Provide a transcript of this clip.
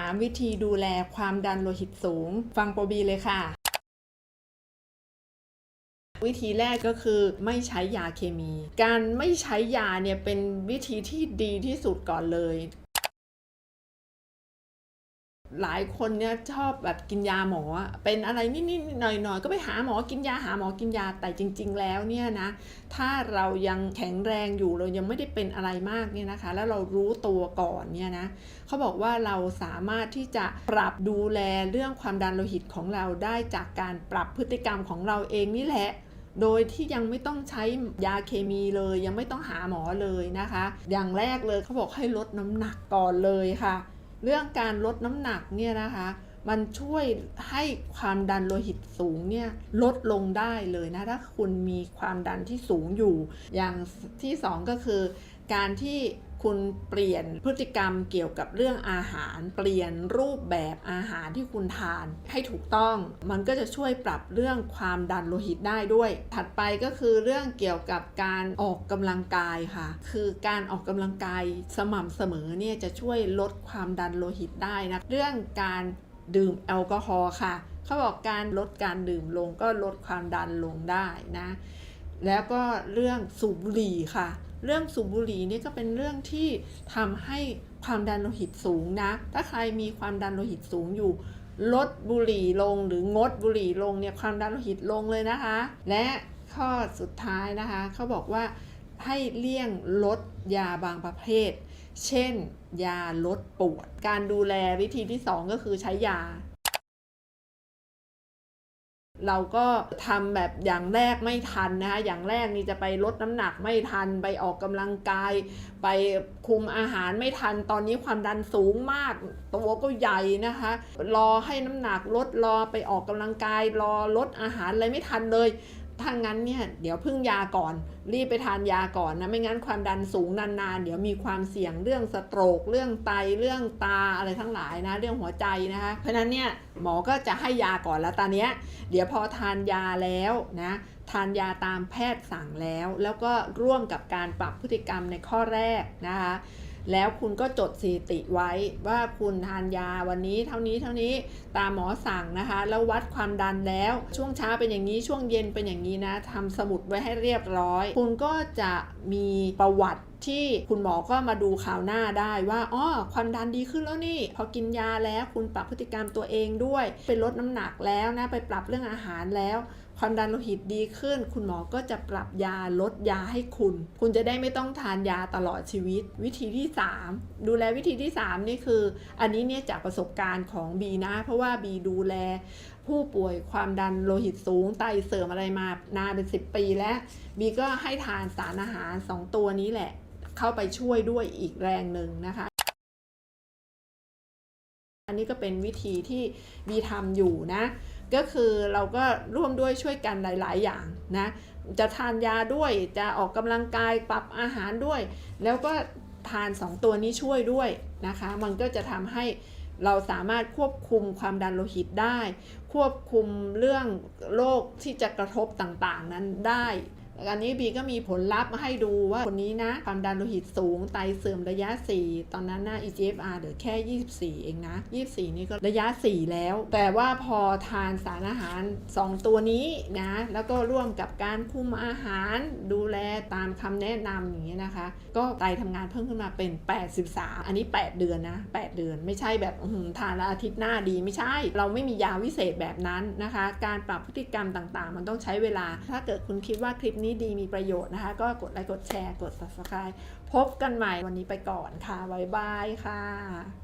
3 วิธีดูแลความดันโลหิตสูง ฟังโปรบีเลยค่ะ วิธีแรกก็คือไม่ใช้ยาเคมี การไม่ใช้ยาเนี่ยเป็นวิธีที่ดีที่สุดก่อนเลย หลายคนเนี่ยชอบแบบกินยาหมอ เป็นอะไรนิดๆหน่อยๆก็ไปหาหมอกินยาหาหมอกินยาแต่จริง ๆ แล้วเนี่ยนะถ้าเรายังแข็งแรงอยู่เรายังไม่ได้เป็นอะไรมากเนี่ยนะคะ แล้วเรารู้ตัวก่อนเนี่ยนะเขาบอกว่าเราสามารถที่จะปรับดูแลเรื่องความดันโลหิตของเราได้จากการปรับพฤติกรรมของเราเองนี่แหละ โดยที่ยังไม่ต้องใช้ยาเคมีเลย ยังไม่ต้องหาหมอเลยนะคะ อย่างแรกเลยเขาบอกให้ลดน้ำหนักก่อนเลยค่ะ เรื่องการลดน้ำหนักเนี่ยนะคะ มันช่วยให้ความดันโลหิตสูงเนี่ยลดลงได้เลยนะ ถ้าคุณมีความดันที่สูงอยู่ อย่างที่สองก็คือ การที่คุณเปลี่ยนพฤติกรรมเกี่ยวกับเรื่องอาหาร เปลี่ยนรูปแบบอาหารที่คุณทานให้ถูกต้อง มันก็จะช่วยปรับเรื่องความดันโลหิตได้ด้วย ถัดไปก็คือเรื่องเกี่ยวกับการออกกำลังกายค่ะ คือการออกกำลังกายสม่ำเสมอเนี่ยจะช่วยลดความดันโลหิตได้นะเรื่องการดื่มแอลกอฮอล์ค่ะเขาบอกการลดการดื่มลงก็ลดความดันลงได้นะแล้วก็เรื่องสูบบุหรี่ค่ะ เรื่องสูบบุหรี่นี่ก็เป็นเรื่องที่ทำให้ความดันโลหิตสูงนะ ถ้าใครมีความดันโลหิตสูงอยู่ ลดบุหรี่ลงหรืองดบุหรี่ลงเนี่ยความดันโลหิตลงเลยนะคะ และข้อสุดท้ายนะคะเขาบอกว่าให้เลี่ยงลดยาบางประเภท เช่น ยาลดปวด การดูแลวิธีที่ 2 ก็คือใช้ยา เราก็ทำแบบอย่างแรกไม่ทันนะคะอย่างแรกนี่จะไปลดน้ำหนักไม่ทัน ไปออกกำลังกาย ไปคุมอาหารไม่ทัน ตอนนี้ความดันสูงมาก ตัวก็ใหญ่นะคะ รอให้น้ำหนักลดรอไปออกกำลังกาย รอลดอาหารอะไรไม่ทันเลย ถ้างั้นเนี่ยเดี๋ยวพึ่งยาก่อน รีบไปทานยาก่อนนะไม่งั้นความดันสูงนานๆ เดี๋ยวมีความเสี่ยงเรื่องสโตรก เรื่องไตเรื่องตาอะไรทั้งหลายนะเรื่องหัวใจนะคะ เพราะนั้นเนี่ยหมอก็จะให้ยาก่อนแล้วตอนเนี้ยเดี๋ยวพอทานยาแล้วนะทานยาตามแพทย์สั่งแล้ว แล้วก็ร่วมกับการปรับพฤติกรรมในข้อแรกนะคะ แล้วคุณก็จดสถิติไว้ว่าคุณทานยาวันนี้เท่านี้เท่านี้ตามหมอสั่งนะคะ แล้ววัดความดันแล้ว ช่วงเช้าเป็นอย่างนี้ช่วงเย็นเป็นอย่างนี้นะทำสมุดไว้ให้เรียบร้อย คุณก็จะมีประวัติ ที่คุณหมอก็มาดูข่าวหน้าได้ว่าอ๋อความดันดีขึ้นแล้วนี่ พอกินยาแล้วคุณปรับพฤติกรรมตัวเองด้วย ไปลดน้ำหนักแล้วนะไปปรับเรื่องอาหารแล้วความดันโลหิตดีขึ้น คุณหมอก็จะปรับยาลดยาให้คุณ คุณจะได้ไม่ต้องทานยาตลอดชีวิต วิธีที่ 3 ดูแลวิธีที่ 3 นี่คือ อันนี้เนี่ยจากประสบการณ์ของบีนะ เพราะว่าบีดูแล ผู้ป่วยความดันโลหิตสูงไตเสื่อมอะไรมานานเป็น 10 ปีแล้วบีก็ให้ทานสารอาหาร 2 ตัวนี้แหละ เข้าไปช่วยด้วยอีกแรงหนึ่งนะคะ อันนี้ก็เป็นวิธีที่บีทำอยู่นะ ก็คือเราก็ร่วมด้วยช่วยกันหลาย ๆ อย่างนะ จะทานยาด้วยจะออกกำลังกายปรับอาหารด้วย แล้วก็ทาน 2 ตัวนี้ช่วยด้วยนะคะ มันก็จะทำให้เราสามารถควบคุมความดันโลหิตได้ ควบคุมเรื่องโรคที่จะกระทบต่างๆ นั้นได้ อันนี้บีก็มีผลลัพธ์มาให้ดูว่าคนนี้นะ ความดันโลหิตสูง ไตเสื่อมระยะ 4 ตอนนั้นนะ EGFR เหลือแค่ 24 เองนะ 24 นี่ก็ระยะ 4 แล้ว แต่ว่าพอทานสารอาหาร 2 ตัวนี้นะ แล้วก็ร่วมกับการคุมอาหารดูแลตามคำแนะนำอย่างนี้ยนะคะ ก็ไตทำงานเพิ่มขึ้นมาเป็น 83 อันนี้ 8 เดือนนะ 8 เดือนไม่ใช่แบบทานแล้วอาทิตย์หน้าดีไม่ใช่ เราไม่มียาวิเศษแบบนั้นนะคะ การปรับพฤติกรรมต่างๆ มันต้องใช้เวลา ถ้าเกิดคุณคิดว่าคลิปนี้ดีมีประโยชน์นะคะ ก็กดไลค์กดแชร์กด subscribe พบกันใหม่วันนี้ไปก่อนค่ะ บ๊ายบายค่ะ